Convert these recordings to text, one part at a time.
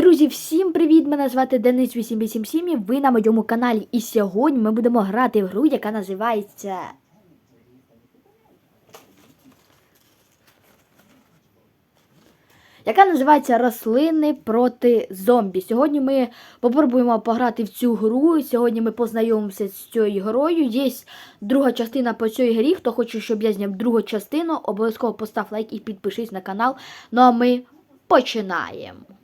Друзі, всім привіт! Мене звати Денис 887 і ви на моєму каналі. І сьогодні ми будемо грати в гру, яка називається. Яка називається Рослини проти зомбі. Сьогодні ми попробуємо пограти в цю гру. Сьогодні ми познайомимося з цією грою. Є друга частина по цій грі. Хто хоче, щоб я зняв другу частину, обов'язково постав лайк і підпишись на канал. Ну а ми починаємо.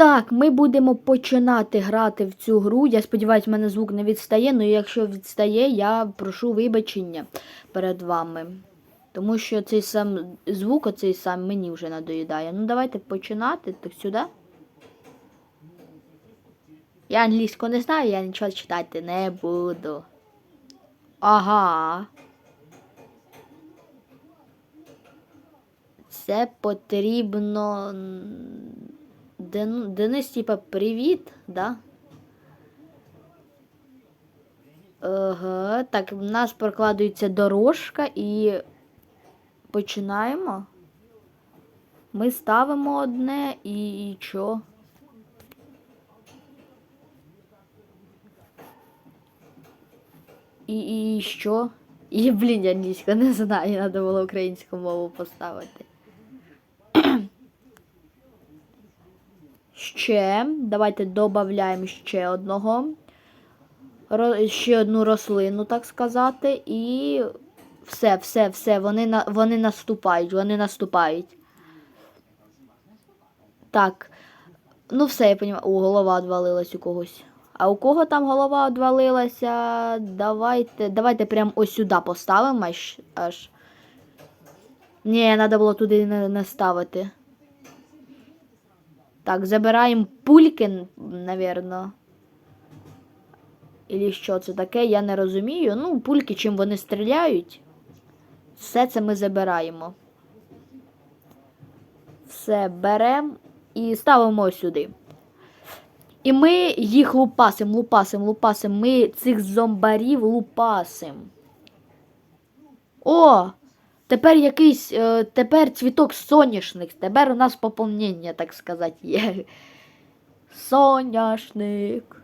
Так, ми будемо починати грати в цю гру. Я сподіваюся, в мене звук не відстає. Ну якщо відстає, я прошу вибачення перед вами. Тому що цей сам звук, оцей сам мені вже надоїдає. Ну давайте починати. Так сюди. Я англійську не знаю, я нічого читати не буду. Ага. Це потрібно. Ден... Денис, типа, привіт, да? Ага, так, в нас прокладується дорожка і починаємо. Ми ставимо одне і, і що? І, і що? І, блін, я англійську не знаю, треба було українську мову поставити. Ще, давайте додаємо ще одного. Ще одну рослину, так сказати, і все, все, все, вони, вони наступають, вони наступають. Так. Ну, все, я розумію. О, голова відвалилась у когось. А у кого там голова відвалилася? Давайте. Давайте прямо ось сюди поставимо аж. аж. Ні, треба було туди не, не ставити. Так, забираємо пульки, навірно. Ілі що це таке, я не розумію. Ну, пульки, чим вони стріляють. Все це ми забираємо. Все беремо і ставимо сюди. І ми їх лупасим, лупасим, лупасим. Ми цих зомбарів лупасим. О! Тепер якийсь. Е, тепер цвіток соняшник. Тепер у нас поповнення, так сказати, є. Соняшник.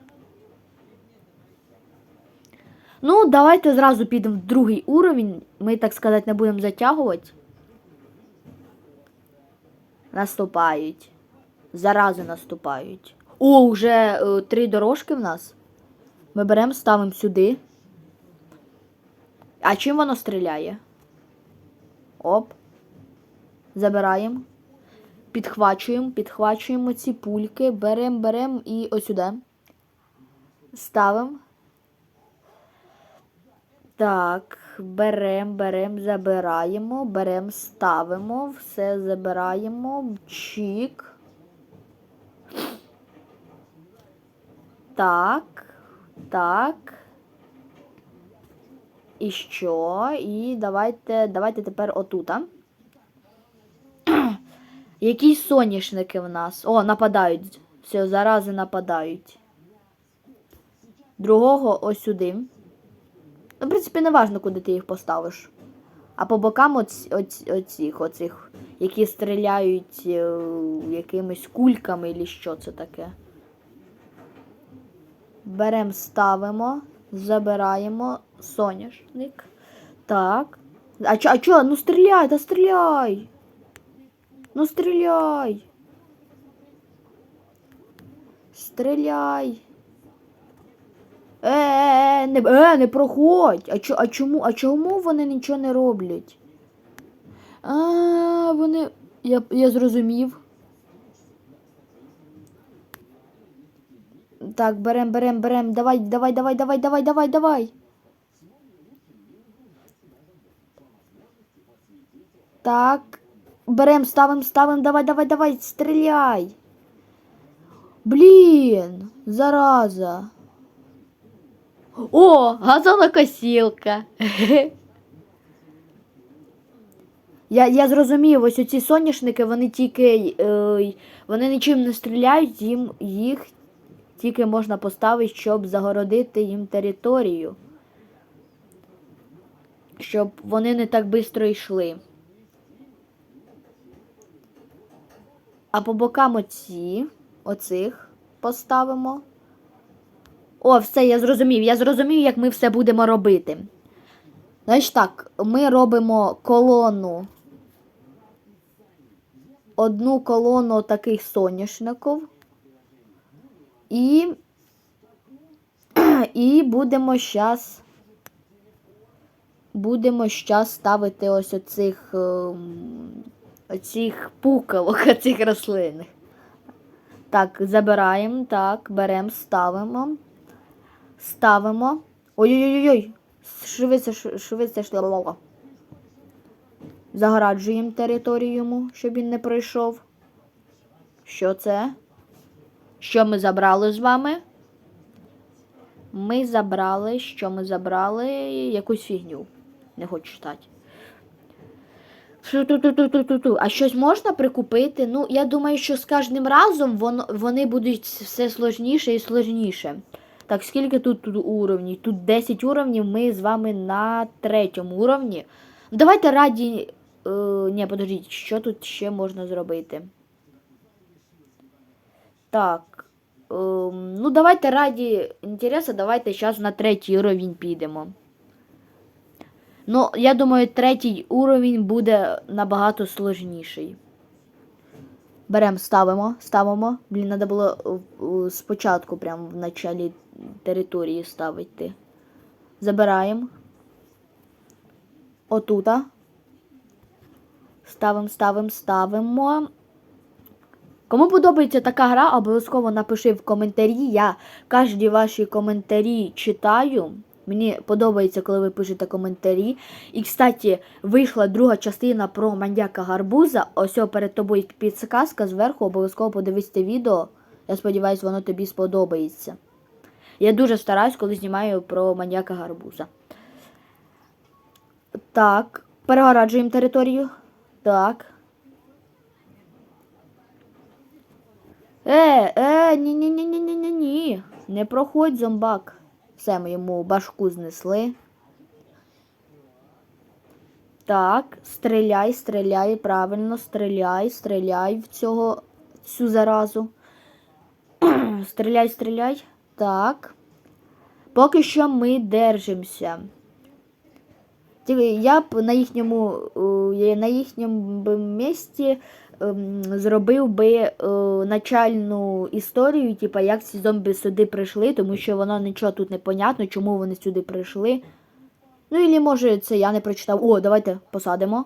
Ну, давайте зразу підемо в другий уровень. Ми, так сказати, не будемо затягувати. Наступають. Зарази наступають. О, вже е, три дорожки в нас. Ми беремо, ставимо сюди. А чим воно стріляє? Оп. Забираємо. Підхвачуємо, підхвачуємо ці пульки, беремо, беремо і ось сюди. Ставимо. Так, беремо, беремо, забираємо, беремо, ставимо, все забираємо. Чік. Так, так. І що? І давайте, давайте тепер отута. Якісь соняшники в нас. О, нападають. Все, зарази нападають. Другого ось сюди. Ну, в принципі, не важно, куди ти їх поставиш. А по бокам оць, оць, оцих, оцих, які стріляють е, якимись кульками, чи що це таке. Беремо, ставимо, забираємо соняшник. Так. А чо, а чо? Ну стріляй, та стріляй. Ну стріляй. Стріляй. Е, е, е, не, е, не проходь. А, чо, а чому? А чому вони нічого не роблять? А, вони. Я, я зрозумів. Так, берем, берем, берем. Давай, давай, давай, давай, давай, давай, давай. Так. Берем, ставим, ставим, давай, давай, давай, стріляй. Блін, зараза. О, газонокосілка. Я, я зрозумів, ось оці соняшники, вони тільки. Е, вони нічим не стріляють, їм їх тільки можна поставити, щоб загородити їм територію. Щоб вони не так швидко йшли. А по бокам оці. Оцих поставимо. О, все, я зрозумів. Я зрозумів, як ми все будемо робити. Значить так, ми робимо колону. Одну колону таких соняшників. І. І будемо зараз. Будемо зараз ставити ось оцих. Оцих пукалок, оцих рослин. Так, забираємо, так, беремо, ставимо. Ставимо. Ой-ой-ой-ой. Швидше, швидше, швидше. Загораджуємо територію йому, щоб він не пройшов. Що це? Що ми забрали з вами? Ми забрали, що ми забрали? Якусь фігню. Не хочу читати. Шу-ту-ту-ту-ту-ту-ту. А щось можна прикупити? Ну, я думаю, що з кожним разом воно, вони будуть все сложніше і сложніше. Так, скільки тут, тут уровнів? Тут 10 уровнів, ми з вами на третьому уровні. Ну, Давайте раді. Е, ні, подождіть, що тут ще можна зробити? Так. Ем, ну, давайте раді інтересу, давайте зараз на третій уровень підемо. Ну, я думаю, третій уровень буде набагато сложніший. Беремо, ставимо, ставимо. Блін, треба було е, е, спочатку, прямо в началі території ставити. Забираємо. Отута. Ставимо, ставимо, ставимо. Кому подобається така гра, обов'язково напиши в коментарі. Я кожні ваші коментарі читаю. Мені подобається, коли ви пишете коментарі. І, кстати, вийшла друга частина про мандяка гарбуза. Ось перед тобою підсказка зверху, обов'язково подивись це відео. Я сподіваюся, воно тобі сподобається. Я дуже стараюсь, коли знімаю про маньяка гарбуза. Так, перегораджуємо територію. Так. Е, е, ні, ні, ні, ні, ні, ні, ні. Не проходь зомбак. Все, ми йому башку знесли. Так, стріляй, стріляй, правильно, стріляй, стріляй в цього цю заразу. стріляй, стріляй. Так. Поки що ми держимося. Я б на їхньому, е, на їхньому місці зробив би е, начальну історію, типу, як ці зомбі сюди прийшли, тому що воно нічого тут не понятно, чому вони сюди прийшли. Ну, і може це я не прочитав. О, давайте посадимо.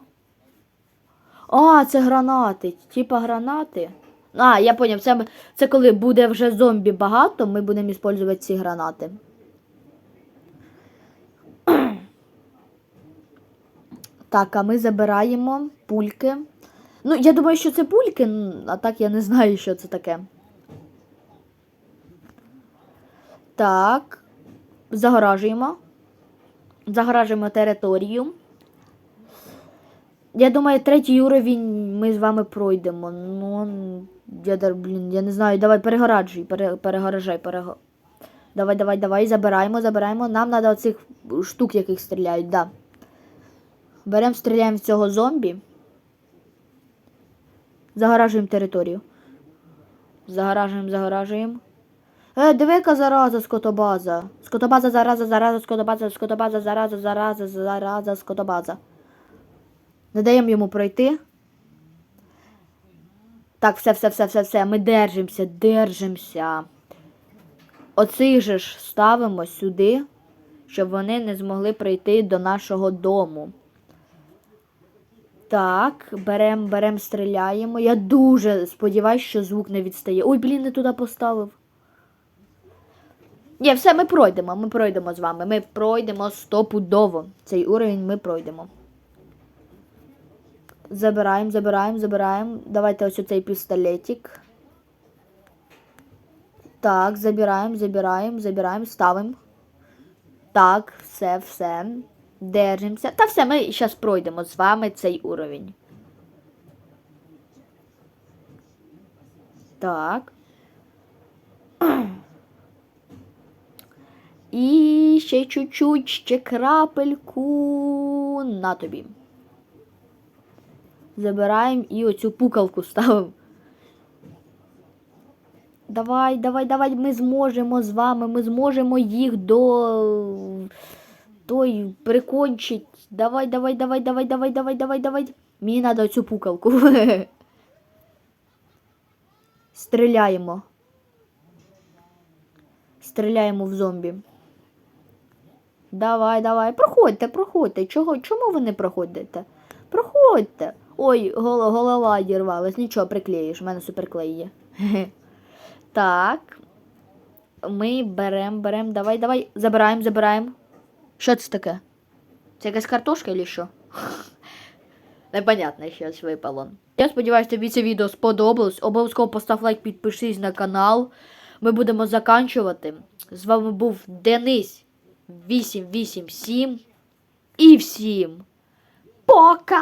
А, це гранати. Типа гранати. А, я поняв, це, це коли буде вже зомбі багато, ми будемо використовувати ці гранати. Так, а ми забираємо пульки. Ну, я думаю, що це пульки, а так я не знаю, що це таке. Так. Загоражуємо. Загоражуємо територію. Я думаю, третій уровень ми з вами пройдемо. Ну, я, блін, я не знаю, давай перегораджуй, пере, перегоражай, перего... Давай, давай, давай, забираємо, забираємо. Нам треба оцих штук, яких стріляють, да. Беремо, стріляємо в цього зомбі. Загоражуємо територію. Загоражуємо, загоражуємо. Е, диви, яка зараза, скотобаза. Скотобаза, зараза, зараза, скотобаза, скотобаза, зараза, зараза, зараза, скотобаза. Не даємо йому пройти. Так, все, все, все, все, все. Ми держимося, держимося. Оцих же ж ставимо сюди, щоб вони не змогли прийти до нашого дому. Так, берем, берем, стріляємо. Я дуже сподіваюся, що звук не відстає. Ой, блін, не туди поставив. Ні, все, ми пройдемо, ми пройдемо з вами. Ми пройдемо стопудово. Цей уровень ми пройдемо. Забираємо, забираємо, забираємо. Давайте ось оцей пістолетик. Так, забираємо, забираємо, забираємо, ставимо. Так, все, все. Держимося. Та все, ми зараз пройдемо з вами цей уровень. Так. І ще чуть-чуть, ще крапельку на тобі. Забираємо і оцю пукалку ставимо. Давай, давай, давай, ми зможемо з вами, ми зможемо їх до той прикончить. Давай, давай, давай, давай, давай, давай, давай, давай. Мені треба цю пукалку. Стріляємо. Стріляємо в зомбі. Давай, давай, проходьте, проходьте. Чого, чому ви не проходите? Проходьте. Ой, гол- голова дірвалась, нічого, приклеїш, у мене суперклей є. Так. Ми берем, берем, давай, давай. Забираємо, забираємо. Що це таке? Це якась картошка чи що? Непонятно, щось випало. Я сподіваюся, тобі це відео сподобалось. Обов'язково постав лайк, підпишись на канал. Ми будемо заканчувати. З вами був Денис 887. І всім пока!